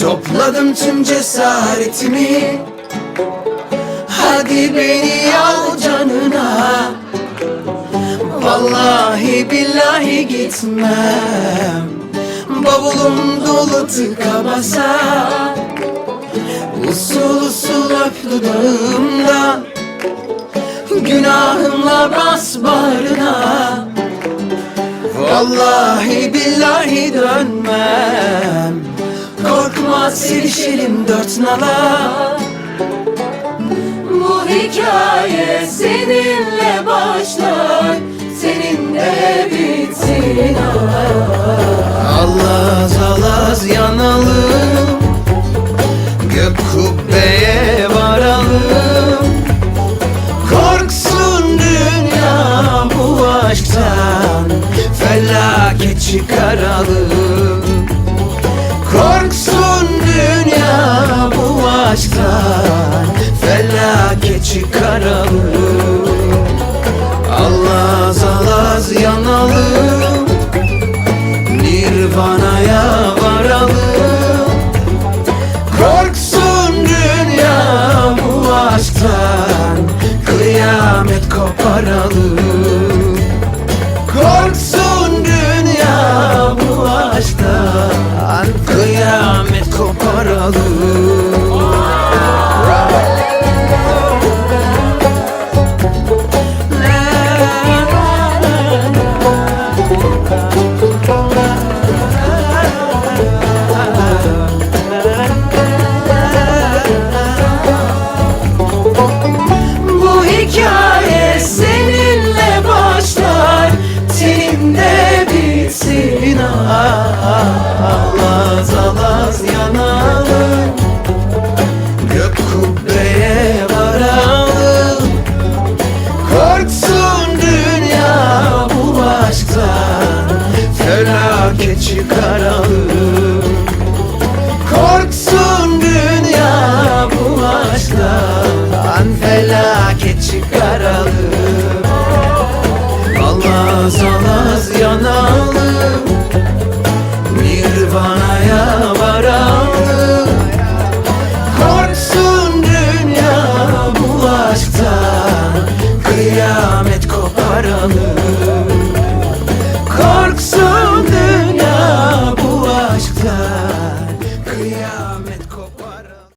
Topladım tüm cesaretimi. Hadi beni al canına. Vallahi billahi gitmem. Bavulum dolu tıka Usul usul öp dudağımdan Günahımla bas bağrına. Vallahi billahi dönmem. Korkma silişelim dört nala. Bu hikaye seninle başlar Seninle bitsin Allaz alaz yanalım Gök kubbeye varalım Korksun dünya bu aşktan Felaket çıkaralım. Allaz alaz yanalım. Nirvana'ya varalım. Korksun dünya bu aşktan Kıyamet koparalım koparalım Bu hikaye seninle başlar Teninde bitsin. Alaz alaz yanalım çıkaralım Korksun dünya bu aşktan Felaket çıkaralım